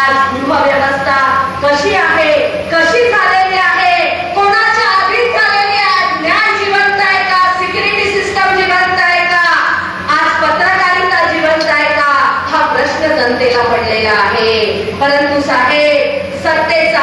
आज गृहव्यवस्था कशी आहे? कशी झालेली आहे? कोणाच्या आधीच झालेली आहे? ज्ञान जिवंत आहे का? सिक्युरिटी सिस्टम जिवंत आहे का? आज पत्रकारिता जिवंत आहे का? हा प्रश्न जनतेला पडलेला आहे. परंतु साहेब सत्तेचा